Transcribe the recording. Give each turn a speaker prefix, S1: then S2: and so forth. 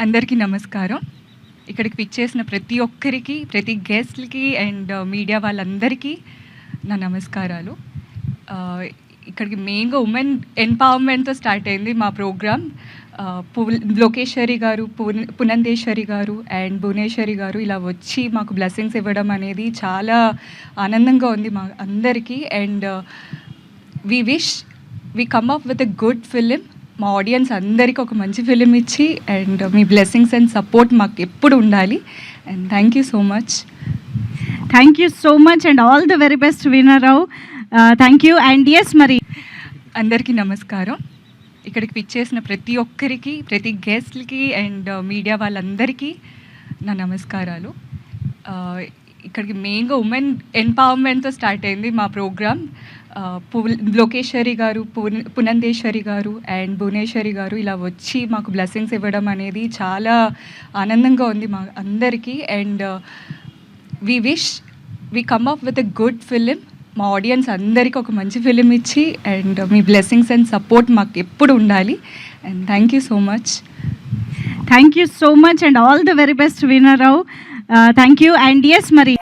S1: అందరికీ నమస్కారం. ఇక్కడికి పిచ్చేసిన ప్రతి ఒక్కరికి ప్రతి గెస్ట్లకి అండ్ uh, మీడియా వాళ్ళందరికీ నా నమస్కారాలు. Uh, ఇక్కడికి మెయిన్గా ఉమెన్ ఎంపవర్మెంట్తో స్టార్ట్ అయింది మా ప్రోగ్రామ్. Uh, ఆ, లోకేశ్వరి గారు పున్ పునందేశ్వరి గారు అండ్ భువనేశ్వరి గారు ఇలా వచ్చి మాకు బ్లెస్సింగ్స్ ఇవ్వడం అనేది చాలా ఆనందంగా ఉంది మా అందరికీ. And we wish we come up with a good film మా ఆడియన్స్ అందరికీ ఒక మంచి ఫిలిం ఇచ్చి అండ్ మీ బ్లెస్సింగ్స్ అండ్ సపోర్ట్ మాకు ఎప్పుడు ఉండాలి. And thank you so much
S2: thank you so much and all the very best Vinarao thank you and yes మరి
S1: అందరికీ నమస్కారం. ఇక్కడికి పిచ్చేసిన ప్రతి ఒక్కరికి ప్రతి గెస్ట్లకి అండ్ మీడియా వాళ్ళందరికీ నా నమస్కారాలు. ఆ, ఇక్కడికి మెయిన్గా ఉమెన్ ఎంపవర్మెంట్తో స్టార్ట్ అయింది మా ప్రోగ్రామ్ లోకేశ్వరి గారు పునందేశ్వరి గారు అండ్ భువనేశ్వరి గారు ఇలా వచ్చి మాకు బ్లెస్సింగ్స్ ఇవ్వడం అనేది చాలా ఆనందంగా ఉంది మా అందరికీ. And we wish we come up with a good film. మా ఆడియన్స్ అందరికీ ఒక మంచి ఫిలిం ఇచ్చి అండ్ మీ బ్లెస్సింగ్స్ అండ్ సపోర్ట్ మాకు ఎప్పుడు ఉండాలి. And thank you so much.
S2: Thank you so much and all the very best Vinarao thank you and yes మరి.